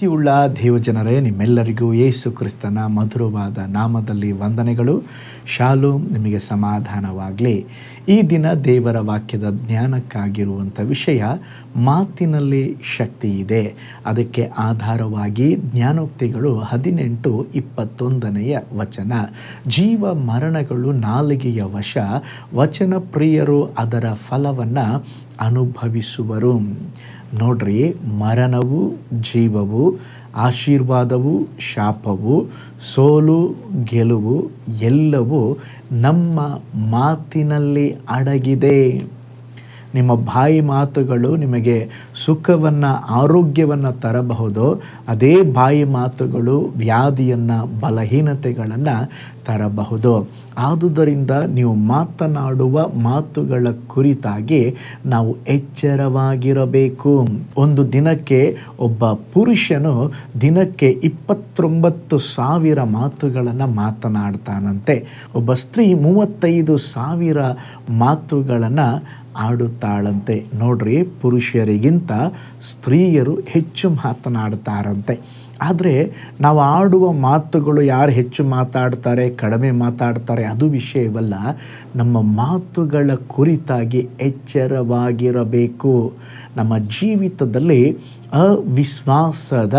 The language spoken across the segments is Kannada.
ಪ್ರೀತಿಯುಳ್ಳ ದೇವಜನರೇ, ನಿಮ್ಮೆಲ್ಲರಿಗೂ ಯೇಸು ಕ್ರಿಸ್ತನ ಮಧುರವಾದ ನಾಮದಲ್ಲಿ ವಂದನೆಗಳು. ಶಾಲು ನಿಮಗೆ ಸಮಾಧಾನವಾಗಲಿ. ಈ ದಿನ ದೇವರ ವಾಕ್ಯದ ಜ್ಞಾನಕ್ಕಾಗಿರುವಂಥ ವಿಷಯ ಮಾತಿನಲ್ಲಿ ಶಕ್ತಿ ಇದೆ. ಅದಕ್ಕೆ ಆಧಾರವಾಗಿ ಜ್ಞಾನೋಕ್ತಿಗಳು ಹದಿನೆಂಟು ಇಪ್ಪತ್ತೊಂದನೆಯ ವಚನ. ಜೀವ ಮರಣಗಳು ನಾಲಿಗೆಯ ವಶ, ವಚನ ಪ್ರಿಯರು ಅದರ ಫಲವನ್ನು ಅನುಭವಿಸುವರು. ನೋಡ್ರಿ ಮರಣವು ಜೀವವು ಆಶೀರ್ವಾದವು ಶಾಪವು ಸೋಲು ಗೆಲುವು ಎಲ್ಲವೂ ನಮ್ಮ ಮಾತಿನಲ್ಲಿ ಅಡಗಿದೆ. ನಿಮ್ಮ ಬಾಯಿ ಮಾತುಗಳು ನಿಮಗೆ ಸುಖವನ್ನು, ಆರೋಗ್ಯವನ್ನು ತರಬಹುದು, ಅದೇ ಬಾಯಿ ಮಾತುಗಳು ವ್ಯಾಧಿಯನ್ನು, ಬಲಹೀನತೆಗಳನ್ನು ತರಬಹುದು. ಆದುದರಿಂದ ನೀವು ಮಾತನಾಡುವ ಮಾತುಗಳ ಕುರಿತಾಗಿ ನಾವು ಎಚ್ಚರವಾಗಿರಬೇಕು. ಒಂದು ದಿನಕ್ಕೆ ಒಬ್ಬ ಪುರುಷನು ದಿನಕ್ಕೆ ಇಪ್ಪತ್ತೊಂಬತ್ತು ಸಾವಿರ ಮಾತುಗಳನ್ನು ಮಾತನಾಡ್ತಾನಂತೆ. ಒಬ್ಬ ಸ್ತ್ರೀ ಮೂವತ್ತೈದು ಸಾವಿರ ಮಾತುಗಳನ್ನು ಆಡುತ್ತಾಳಂತೆ. ನೋಡ್ರಿ ಪುರುಷರಿಗಿಂತ ಸ್ತ್ರೀಯರು ಹೆಚ್ಚು ಮಾತನಾಡ್ತಾರಂತೆ ಆದರೆ ನಾವು ಆಡುವ ಮಾತುಗಳು ಯಾರು ಹೆಚ್ಚು ಮಾತಾಡ್ತಾರೆ, ಕಡಿಮೆ ಮಾತಾಡ್ತಾರೆ, ಅದು ವಿಷಯವಲ್ಲ. ನಮ್ಮ ಮಾತುಗಳ ಕುರಿತಾಗಿ ಎಚ್ಚರವಾಗಿರಬೇಕು. ನಮ್ಮ ಜೀವಿತದಲ್ಲಿ ಅವಿಶ್ವಾಸದ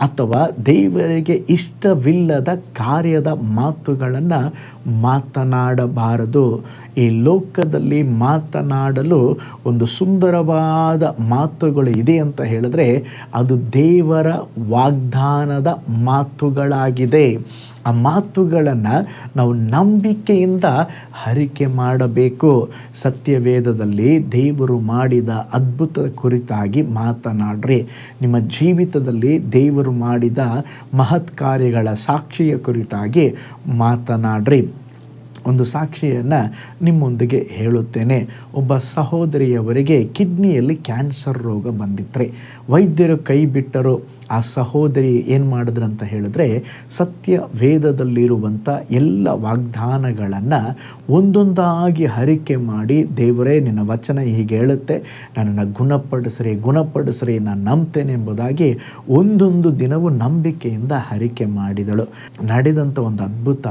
ಅಥವಾ ದೇವರಿಗೆ ಇಷ್ಟವಿಲ್ಲದ ಕಾರ್ಯದ ಮಾತುಗಳನ್ನು ಮಾತನಾಡಬಾರದು. ಈ ಲೋಕದಲ್ಲಿ ಮಾತನಾಡಲು ಒಂದು ಸುಂದರವಾದ ಮಾತುಗಳು ಇದೆ ಅಂತ ಹೇಳಿದ್ರೆ ಅದು ದೇವರ ವಾಗ್ದಾನದ ಮಾತುಗಳಾಗಿದೆ. ಆ ಮಾತುಗಳನ್ನು ನಾವು ನಂಬಿಕೆಯಿಂದ ಹರಿಕೆ ಮಾಡಬೇಕು. ಸತ್ಯವೇದದಲ್ಲಿ ದೇವರು ಮಾಡಿದ ಅದ್ಭುತ ಕುರಿತಾಗಿ ಮಾತನಾಡ್ರಿ. ನಿಮ್ಮ ಜೀವಿತದಲ್ಲಿ ದೇವರು ಮಾಡಿದ ಮಹತ್ ಕಾರ್ಯಗಳ ಸಾಕ್ಷಿಯ ಕುರಿತಾಗಿ ಮಾತನಾಡ್ರಿ. ಒಂದು ಸಾಕ್ಷಿಯನ್ನು ನಿಮ್ಮೊಂದಿಗೆ ಹೇಳುತ್ತೇನೆ. ಒಬ್ಬ ಸಹೋದರಿಯವರಿಗೆ ಕಿಡ್ನಿಯಲ್ಲಿ ಕ್ಯಾನ್ಸರ್ ರೋಗ ಬಂದಿತ್ತರೆ ವೈದ್ಯರು ಕೈ ಬಿಟ್ಟರು. ಆ ಸಹೋದರಿ ಏನು ಮಾಡಿದ್ರು ಅಂತ ಹೇಳಿದ್ರೆ ಸತ್ಯ ವೇದದಲ್ಲಿರುವಂಥ ಎಲ್ಲ ವಾಗ್ದಾನಗಳನ್ನು ಒಂದೊಂದಾಗಿ ಹರಿಕೆ ಮಾಡಿ ದೇವರೇ ನಿನ್ನ ವಚನ ಹೀಗೆ ಹೇಳುತ್ತೆ. ನನ್ನನ್ನು ಗುಣಪಡಿಸ್ರಿ ಗುಣಪಡಿಸ್ರಿ, ನಾನು ನಂಬ್ತೇನೆ ಎಂಬುದಾಗಿ ಒಂದೊಂದು ದಿನವೂ ನಂಬಿಕೆಯಿಂದ ಹರಿಕೆ ಮಾಡಿದಳು. ನಡೆದಂಥ ಒಂದು ಅದ್ಭುತ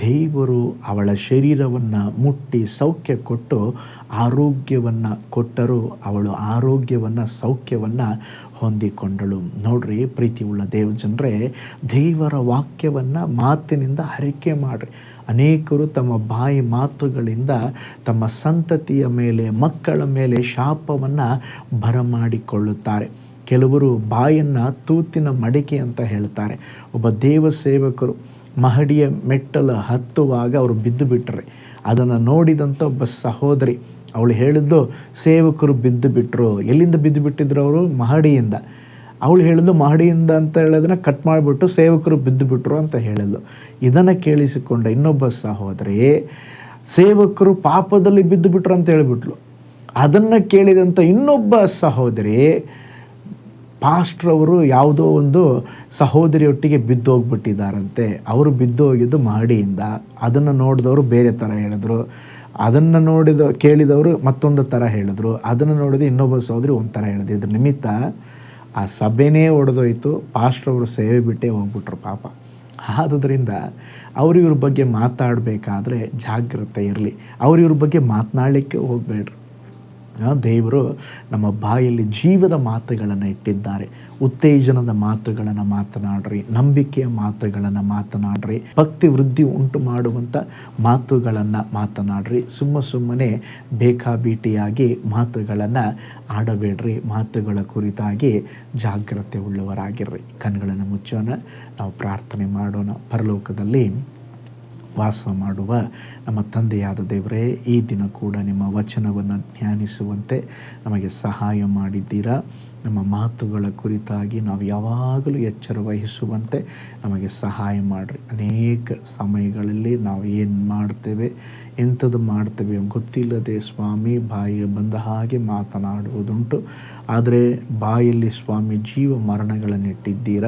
ದೇವರು ಅವಳ ಶರೀರವನ್ನು ಮುಟ್ಟಿ ಸೌಖ್ಯ ಕೊಟ್ಟು ಆರೋಗ್ಯವನ್ನು ಕೊಟ್ಟರು ಅವಳು ಆರೋಗ್ಯವನ್ನು ಸೌಖ್ಯವನ್ನು ಹೊಂದಿಕೊಂಡಳು. ನೋಡ್ರಿ ದೇವ ಜನರೇ ದೇವರ ವಾಕ್ಯವನ್ನು ಮಾತಿನಿಂದ ಹರಿಕೆ ಮಾಡಿರಿ. ಅನೇಕರು ತಮ್ಮ ಬಾಯಿ ಮಾತುಗಳಿಂದ ತಮ್ಮ ಸಂತತಿಯ ಮೇಲೆ, ಮಕ್ಕಳ ಮೇಲೆ ಶಾಪವನ್ನು ಬರಮಾಡಿಕೊಳ್ಳುತ್ತಾರೆ ಕೆಲವರು ಬಾಯನ್ನು ತೂತಿನ ಮಡಿಕೆ ಅಂತ ಹೇಳ್ತಾರೆ. ಒಬ್ಬ ದೇವ ಸೇವಕರು ಮಹಡಿಯ ಮೆಟ್ಟಲು ಹತ್ತುವಾಗ ಅವರು ಬಿದ್ದು ಬಿಟ್ಟರೆ ಅದನ್ನು ನೋಡಿದಂಥ ಒಬ್ಬ ಸಹೋದರಿ, ಅವಳು ಹೇಳಿದ್ದು, ಸೇವಕರು ಬಿದ್ದು ಬಿಟ್ಟರು ಎಲ್ಲಿಂದ ಬಿದ್ದು ಬಿಟ್ಟಿದ್ರು ಅವರು? ಮಹಡಿಯಿಂದ. ಅವಳು ಹೇಳಿದ್ದು, ಮಹಡಿಯಿಂದ ಅಂತ ಹೇಳೋದನ್ನ ಕಟ್ ಮಾಡಿಬಿಟ್ಟು ಸೇವಕರು ಬಿದ್ದು ಬಿಟ್ಟರು ಅಂತ ಹೇಳಿದ್ಲು ಇದನ್ನು ಕೇಳಿಸಿಕೊಂಡ ಇನ್ನೊಬ್ಬ ಸಹೋದರಿ, ಸೇವಕರು ಪಾಪದಲ್ಲಿ ಬಿದ್ದು ಬಿಟ್ರು ಅಂತ ಹೇಳಿಬಿಟ್ಲು. ಅದನ್ನು ಕೇಳಿದಂಥ ಇನ್ನೊಬ್ಬ ಸಹೋದರಿ ಪಾಸ್ಟ್ರವರು ಯಾವುದೋ ಒಂದು ಸಹೋದರಿಯೊಟ್ಟಿಗೆ ಬಿದ್ದು ಬಿದ್ದೋಗ್ಬಿಟ್ಟಿದ್ದಾರಂತೆ. ಅವರು ಬಿದ್ದು ಹೋಗಿದ್ದು ಮಹಡಿಯಿಂದ. ಅದನ್ನು ನೋಡಿದವರು ಬೇರೆ ಥರ ಹೇಳಿದ್ರು. ಅದನ್ನು ನೋಡಿದ, ಕೇಳಿದವರು ಮತ್ತೊಂದು ಥರ ಹೇಳಿದ್ರು. ಅದನ್ನು ನೋಡಿದ ಇನ್ನೊಬ್ಬ ಸಹೋದರಿ ಒಂಥರ ಥರ ಹೇಳಿದ್ರು. ಇದ್ರ ನಿಮಿತ್ತ ಆ ಸಭೆನೇ ಒಡೆದೋಯ್ತು. ಪಾಸ್ಟ್ರವರು ಸೇವೆ ಬಿಟ್ಟೇ ಹೋಗ್ಬಿಟ್ರು ಪಾಪ. ಆದುದರಿಂದ ಅವ್ರಿವ್ರ ಬಗ್ಗೆ ಮಾತಾಡಬೇಕಾದ್ರೆ ಜಾಗ್ರತೆ ಇರಲಿ. ಅವ್ರಿವ್ರ ಬಗ್ಗೆ ಮಾತನಾಡಲಿಕ್ಕೆ ಹೋಗಬೇಡ್ರಿ. ದೇವರು ನಮ್ಮ ಬಾಯಲ್ಲಿ ಜೀವದ ಮಾತುಗಳನ್ನು ಇಟ್ಟಿದ್ದಾರೆ. ಉತ್ತೇಜನದ ಮಾತುಗಳನ್ನು ಮಾತನಾಡ್ರಿ, ನಂಬಿಕೆಯ ಮಾತುಗಳನ್ನು ಮಾತನಾಡ್ರಿ, ಭಕ್ತಿ ವೃದ್ಧಿ ಉಂಟು ಮಾಡುವಂಥ ಮಾತುಗಳನ್ನು ಮಾತನಾಡ್ರಿ. ಸುಮ್ಮ ಸುಮ್ಮನೆ ಬೇಕಾಬೀಟಿಯಾಗಿ ಮಾತುಗಳನ್ನು ಆಡಬೇಡ್ರಿ, ಮಾತುಗಳ ಕುರಿತಾಗಿ ಜಾಗ್ರತೆ ಉಳ್ಳವರಾಗಿರ್ರಿ. ಕಣ್ಗಳನ್ನು ಮುಚ್ಚೋಣ, ನಾವು ಪ್ರಾರ್ಥನೆ ಮಾಡೋಣ. ಪರಲೋಕದಲ್ಲಿ ವಾಸ ಮಾಡುವ ನಮ್ಮ ತಂದೆಯಾದ ದೇವರೇ ಈ ದಿನ ಕೂಡ ನಿಮ್ಮ ವಚನವನ್ನು ಧ್ಯಾನಿಸುವಂತೆ ನಮಗೆ ಸಹಾಯ ಮಾಡಿದ್ದೀರಾ? ನಮ್ಮ ಮಾತುಗಳ ಕುರಿತಾಗಿ ನಾವು ಯಾವಾಗಲೂ ಎಚ್ಚರ ವಹಿಸುವಂತೆ ನಮಗೆ ಸಹಾಯ ಮಾಡಿರಿ. ಅನೇಕ ಸಮಯಗಳಲ್ಲಿ ನಾವು ಏನು ಮಾಡ್ತೇವೆ, ಎಂಥದ್ದು ಮಾಡ್ತೇವೆ ಗೊತ್ತಿಲ್ಲದೆ ಸ್ವಾಮಿ ಬಾಯಿಗೆ ಬಂದ ಹಾಗೆ ಮಾತನಾಡುವುದುಂಟು. ಆದರೆ ಬಾಯಲ್ಲಿ ಸ್ವಾಮಿ ಜೀವ ಮರಣಗಳನ್ನಿಟ್ಟಿದ್ದೀರ?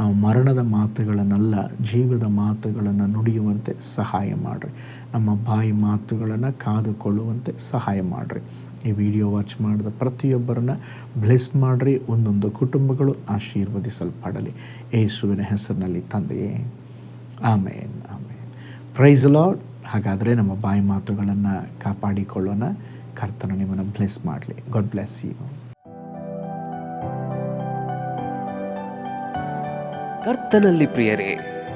ನಾವು ಮರಣದ ಮಾತುಗಳನ್ನಲ್ಲ, ಜೀವದ ಮಾತುಗಳನ್ನು ನುಡಿಯುವಂತೆ ಸಹಾಯ ಮಾಡಿರಿ. ನಮ್ಮ ಬಾಯಿ ಮಾತುಗಳನ್ನು ಕಾದುಕೊಳ್ಳುವಂತೆ ಸಹಾಯ ಮಾಡಿರಿ. ಈ ವಿಡಿಯೋ ವಾಚ್ ಮಾಡಿದ ಪ್ರತಿಯೊಬ್ಬರನ್ನ ಬ್ಲೆಸ್ ಮಾಡಿರಿ, ಒಂದೊಂದು ಕುಟುಂಬಗಳು ಆಶೀರ್ವದಿಸಲ್ಪಡಲಿ. ಯೇಸುವಿನ ಹೆಸರಿನಲ್ಲಿ ತಂದೆಯೇ. ಆಮೇನ್ ಆಮೇನ್. ಪ್ರೈಸ್ ಲಾಡ್ ಹಾಗಾದರೆ ನಮ್ಮ ಬಾಯಿ ಮಾತುಗಳನ್ನು ಕಾಪಾಡಿಕೊಳ್ಳೋಣ. ಕರ್ತನ ನಿಮ್ಮನ್ನು ಬ್ಲೆಸ್ ಮಾಡಲಿ. ಗಾಡ್ ಬ್ಲೆಸ್ ಯು ಕರ್ತನಲ್ಲಿ ಪ್ರಿಯರೇ